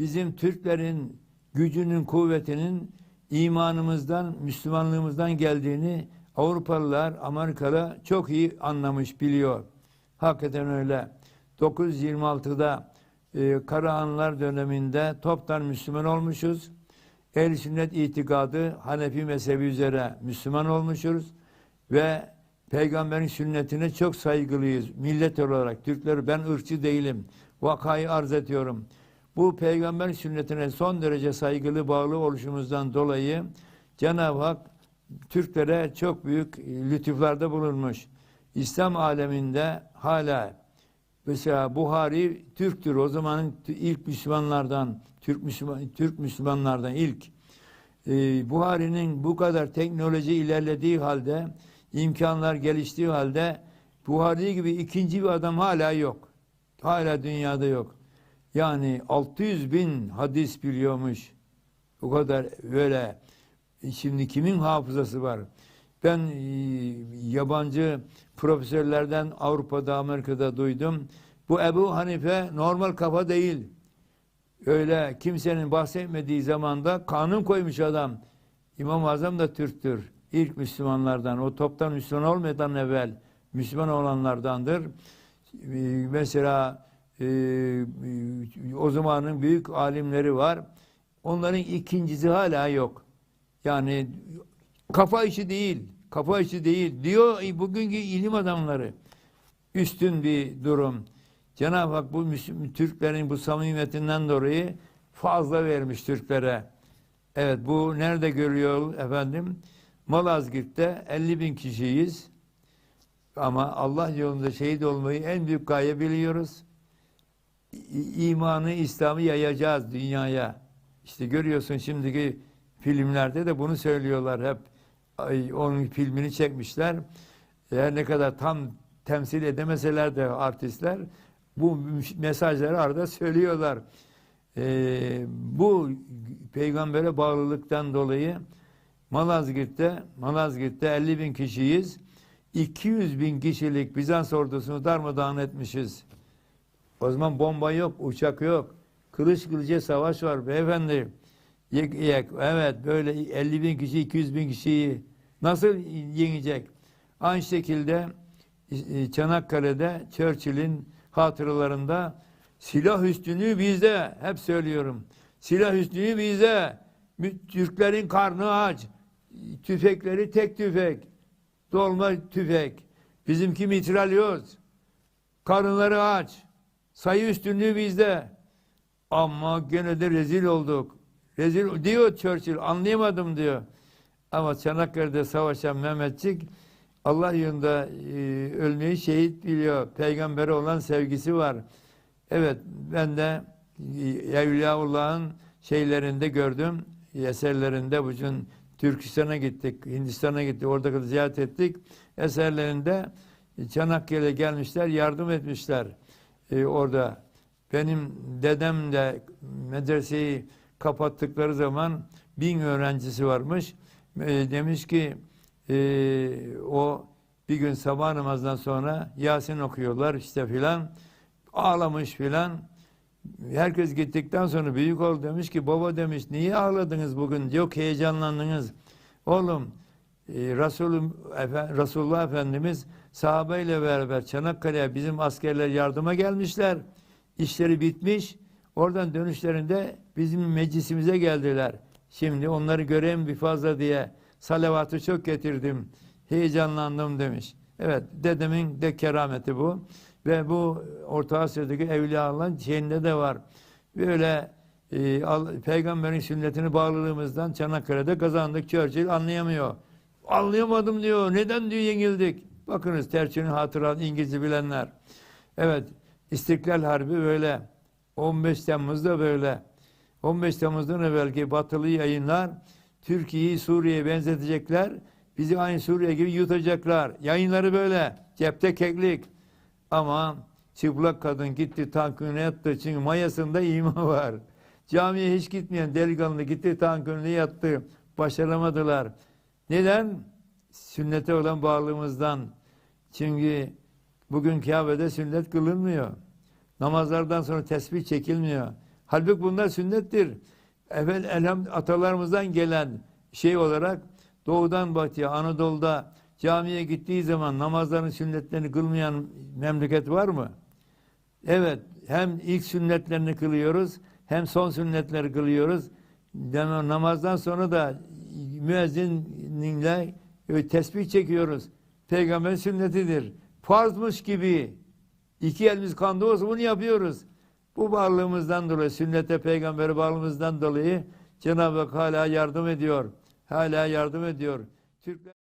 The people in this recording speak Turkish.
bizim Türklerin gücünün, kuvvetinin imanımızdan, Müslümanlığımızdan geldiğini Avrupalılar, Amerikalı çok iyi anlamış, biliyor. Hakikaten öyle. 926'da e, Karahanlar döneminde toptan Müslüman olmuşuz. Ehl-i sünnet itikadı Hanefi mezhebi üzere Müslüman olmuşuz ve peygamberin sünnetine çok saygılıyız. Millet olarak Türkler ben ırkçı değilim. Vakayı arz ediyorum. Bu peygamber sünnetine son derece saygılı bağlı oluşumuzdan dolayı Cenab-ı Hak Türklere çok büyük lütuflarda bulunmuş. İslam aleminde hala mesela Buhari Türktür. O zamanın ilk Müslümanlardan, Türk Müslüman Türk Müslümanlardan ilk. Ee, Buhari'nin bu kadar teknoloji ilerlediği halde, imkanlar geliştiği halde Buhari gibi ikinci bir adam hala yok. Hala dünyada yok. Yani 600 bin hadis biliyormuş. O kadar böyle. Şimdi kimin hafızası var? Ben e, yabancı profesörlerden Avrupa'da, Amerika'da duydum. Bu Ebu Hanife normal kafa değil. Öyle kimsenin bahsetmediği zamanda kanun koymuş adam. İmam-ı Azam da Türktür. İlk Müslümanlardan, o toptan Müslüman olmadan evvel Müslüman olanlardandır. E, Mesela e, o zamanın büyük alimleri var. Onların ikincisi hala yok. Yani kafa işi değil, kafa işi değil diyor bugünkü ilim adamları. Üstün bir durum. Cenab-ı Hak bu Türklerin bu samimiyetinden dolayı fazla vermiş Türklere. Evet bu nerede görüyor efendim? Malazgirt'te 50 bin kişiyiz. Ama Allah yolunda şehit olmayı en büyük gaye biliyoruz. İmanı, İslam'ı yayacağız dünyaya. İşte görüyorsun şimdiki filmlerde de bunu söylüyorlar hep. Ay, onun filmini çekmişler. Her ne kadar tam temsil edemeseler de artistler bu mesajları arada söylüyorlar. Ee, bu peygambere bağlılıktan dolayı Malazgirt'te Malazgirt'te 50 bin kişiyiz. 200 bin kişilik Bizans ordusunu darmadağın etmişiz. O zaman bomba yok, uçak yok. Kılıç kılıca savaş var beyefendi. Yek, yek, evet böyle 50 bin kişi, 200 bin kişiyi nasıl yenecek? Aynı şekilde e, Çanakkale'de Churchill'in hatıralarında silah üstünlüğü bizde. Hep söylüyorum. Silah üstünlüğü bizde. Türklerin karnı aç. Tüfekleri tek tüfek. Dolma tüfek. Bizimki mitralyoz. Karınları aç. Sayı üstünlüğü bizde. Ama gene de rezil olduk. Rezil diyor Churchill anlayamadım diyor. Ama Çanakkale'de savaşan Mehmetçik Allah yolunda e, ölmeyi şehit biliyor. Peygambere olan sevgisi var. Evet ben de e, Evliyaullah'ın şeylerinde gördüm. Eserlerinde bugün Türkistan'a gittik, Hindistan'a gittik, orada da ziyaret ettik. Eserlerinde Çanakkale'ye gelmişler, yardım etmişler e, orada. Benim dedem de medreseyi kapattıkları zaman bin öğrencisi varmış. E, demiş ki e, o bir gün sabah namazından sonra Yasin okuyorlar işte filan. Ağlamış filan. Herkes gittikten sonra büyük oğul demiş ki baba demiş niye ağladınız bugün? Yok heyecanlandınız. Oğlum Resulüm, Efe, Resulullah Efendimiz sahabeyle beraber Çanakkale'ye bizim askerler yardıma gelmişler. İşleri bitmiş. Oradan dönüşlerinde bizim meclisimize geldiler. Şimdi onları göreyim bir fazla diye salavatı çok getirdim. Heyecanlandım demiş. Evet dedemin de kerameti bu. Ve bu Orta Asya'daki Evliyaullah'ın şeyinde de var. Böyle e, peygamberin sünnetine bağlılığımızdan Çanakkale'de kazandık. Churchill anlayamıyor. Anlayamadım diyor. Neden diyor yenildik? Bakınız Terçin'in hatırat İngilizce bilenler. Evet İstiklal Harbi böyle. 15 Temmuz'da böyle. 15 Temmuz'dan evvelki batılı yayınlar Türkiye'yi Suriye'ye benzetecekler. Bizi aynı Suriye gibi yutacaklar. Yayınları böyle. Cepte keklik. Ama çıplak kadın gitti tankını yattı. Çünkü mayasında iman var. Camiye hiç gitmeyen delikanlı gitti tankını yattı. Başaramadılar. Neden? Sünnete olan bağlılığımızdan. Çünkü bugün Kabe'de sünnet kılınmıyor. Namazlardan sonra tesbih çekilmiyor. Halbuki bunlar sünnettir. Efendim, elham, atalarımızdan gelen şey olarak doğudan batıya, Anadolu'da camiye gittiği zaman namazların sünnetlerini kılmayan memleket var mı? Evet, hem ilk sünnetlerini kılıyoruz, hem son sünnetleri kılıyoruz. Namazdan sonra da müezzinle e, tesbih çekiyoruz. Peygamber sünnetidir. Farzmış gibi iki elimiz kanda olsa bunu yapıyoruz. Bu varlığımızdan dolayı, sünnete peygambere bağlılığımızdan dolayı Cenab-ı Hak hala yardım ediyor. Hala yardım ediyor. Türkler